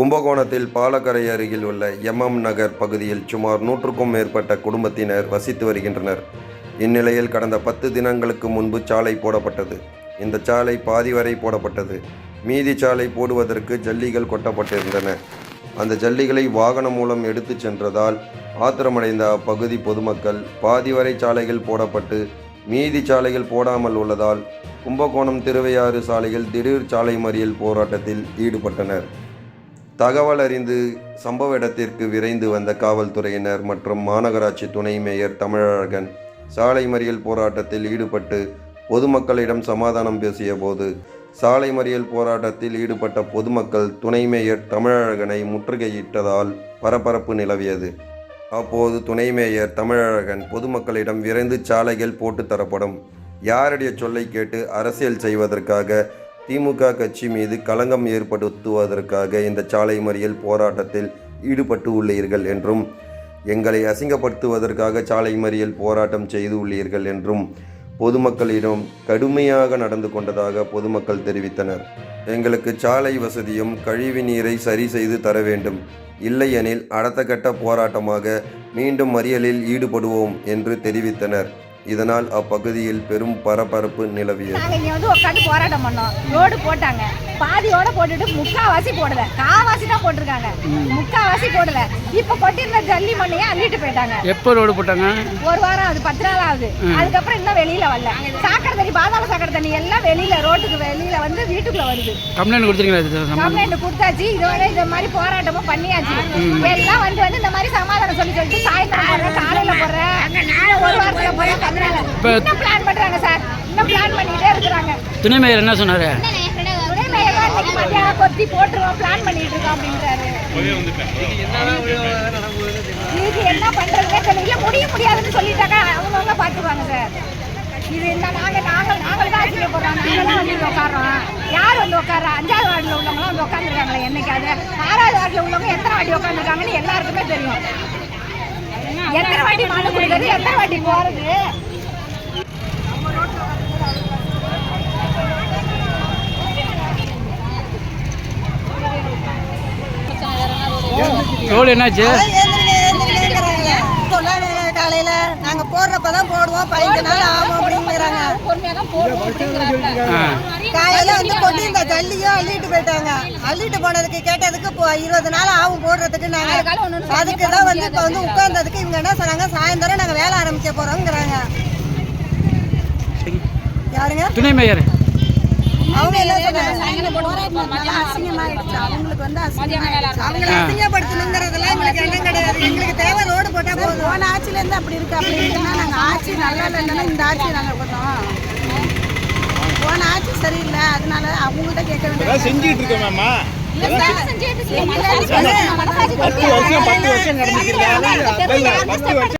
கும்பகோணத்தில் பாலக்கரை அருகில் உள்ள எம்எம் நகர் பகுதியில் சுமார் நூற்றுக்கும் மேற்பட்ட குடும்பத்தினர் வசித்து வருகின்றனர். இந்நிலையில் கடந்த பத்து தினங்களுக்கு முன்பு சாலை போடப்பட்டது. இந்த சாலை பாதி வரை போடப்பட்டது. மீதி சாலை போடுவதற்கு ஜல்லிகள் கொட்டப்பட்டிருந்தன. அந்த ஜல்லிகளை வாகனம் மூலம் எடுத்துச் சென்றதால் ஆத்திரமடைந்த அப்பகுதி பொதுமக்கள் பாதி வரை சாலைகள் போடப்பட்டு மீதி சாலைகள் போடாமல் உள்ளதால் கும்பகோணம் திருவையாறு சாலையில் திடீர் சாலை மறியல் போராட்டத்தில் ஈடுபட்டனர். தகவல் அறிந்து சம்பவ இடத்திற்கு விரைந்து வந்த காவல்துறையினர் மற்றும் மாநகராட்சி துணை மேயர் தமிழழகன் சாலை மறியல் போராட்டத்தில் ஈடுபட்டு பொதுமக்களிடம் சமாதானம் பேசிய போது சாலை மறியல் போராட்டத்தில் ஈடுபட்ட பொதுமக்கள் துணை மேயர் தமிழழகனை முற்றுகையிட்டதால் பரபரப்பு நிலவியது. அப்போது துணை மேயர் தமிழழகன் பொதுமக்களிடம் விரைந்து சாலைகள் போட்டு தரப்படும். யாருடைய சொல்லை கேட்டு அரசியல் செய்வதற்காக திமுக கட்சி மீது களங்கம் ஏற்படுத்துவதற்காக இந்த சாலை மறியல் போராட்டத்தில் ஈடுபட்டு உள்ளீர்கள் என்றும் எங்களை அசிங்கப்படுத்துவதற்காக சாலை மறியல் போராட்டம் செய்து உள்ளீர்கள் என்றும் பொதுமக்களிடம் கடுமையாக நடந்து கொண்டதாக பொதுமக்கள் தெரிவித்தனர். எங்களுக்கு சாலை வசதியும் கழிவு நீரை சரி செய்து தர வேண்டும். இல்லையெனில் அடுத்த கட்ட போராட்டமாக மீண்டும் மறியலில் ஈடுபடுவோம் என்று தெரிவித்தனர். இதனால் அப்பகுதியில் பெரும் பரபரப்பு நிலவியது. நாங்க இங்க வந்து உட்காந்து போராட்டம் பண்ணோம். ரோடு போட்டாங்க. பாதியோட போட்டுட்டு முக்காவாசி போடல. காவாசி தான் போட்டிருக்காங்க. முக்காவாசி போடல. இப்ப கொட்டிருந்த ஜல்லி மண்ணையே அள்ளிட்டு போயிட்டாங்க. எப்போ ரோடு போட்டாங்க? ஒரு வாரம் ஆகுது பத்து நாள் ஆகுது அதுக்கப்புறம் இன்னும் வெளியில வரல. சாக்கடை தண்ணி பாதாள சாக்கடை தண்ணி எல்லாம் வெளியில ரோட்டுக்கு வெளியில வந்து வீட்டுக்குள்ள வருது. கம்ப்ளைண்ட் கொடுத்துருக்கீங்களா? கம்ப்ளைண்ட் கொடுத்தாச்சு. இதோட இந்த மாதிரி போராட்டமும் பண்ணியாச்சு. எல்லாம் வந்து வந்து இந்த மாதிரி சமாதானம் சொல்லி சொல்லிட்டு சாயந்தரம் போடுறேன் காலையில போடுறேன். இன்னும் ஒரு இன்னும் பிளான் பண்றாங்க சார் இன்னும் பிளான் பண்ணிட்டே இருக்கிறாங்க. துணை மேயர் என்ன சொன்னார்? துணை மேயர் இன்னைக்கு மத்தியானம் கொத்தி போட்டுருவோம் பிளான் பண்ணிட்டு இருக்கோம் அப்படின்றாரு. இதுக்கு என்ன பண்றதுனே தெரியல. முடிய முடியாதுன்னு சொல்லிட்டாங்க அவங்கவுங்க பாத்துக்குவாங்க சார் இது என்ன நாங்க நாங்க நாங்கள் தான் ஆட்சியில் போடுறோம். நாங்கள் தான் வந்து யார் வந்து உட்கார்றா? அஞ்சாவது வார்டில் உள்ளவங்களாம் வந்து உட்காந்துருக்காங்களே என்னைக்காவது. ஆறாவது வார்டில் உள்ளவங்க எத்தனை வாட்டி உட்காந்துருக்காங்கன்னு எல்லாருக்குமே தெரியும். எத்தனை வாட்டி மனு கொடுக்குறது எத்தனை வாட்டி போறது? ரோடு என்னாச்சு? காலையில. நாங்க போடுறப்பதான் போடுவோம். பதினஞ்சு நாள் ஆகும் அப்படிங்கிறாங்க. தான் காலையில வந்து கொட்டி இந்த ஜல்லியும் அள்ளிட்டு போயிட்டாங்க. அள்ளிட்டு போனதுக்கு கேட்டதுக்கு இப்போ இருபது நாள் ஆகும் போடுறதுக்கு நாங்க. அதுக்கு தான் வந்து இப்போ வந்து உட்கார்ந்ததுக்கு இவங்க என்ன சொன்னாங்க? சாயந்தரம் நாங்க வேலை ஆரம்பிக்க போறோங்கிறாங்க. யாருங்க? துணை மேயர். அவங்க என்ன சொன்னாங்க? அசிங்கமாயிடுச்சு. அவங்களுக்கு வந்து அசிங்கமாயிடுச்சு. அவங்களை அசிங்கப்படுத்தணுங்கிறதெல்லாம் எங்களுக்கு எண்ணம் கிடையாது. எங்களுக்கு தேவை ரோடு போட்டா போதும். போன ஆட்சியில இருந்து அப்படி இருக்கு. அப்படி இருக்குன்னா நாங்க ஆட்சி நல்லா இல்லைன்னா இந்த ஆட்சி நாங்க பண்ணோம் போன ஆட்சி சரியில்லை. அதனால அவங்கள்ட்ட கேட்க வேண்டியது செஞ்சுட்டு இருக்கோமேம்மா செஞ்சுட்டு பத்து வருஷம் பத்து வருஷம் நடந்துச்சு பத்து வருஷம்.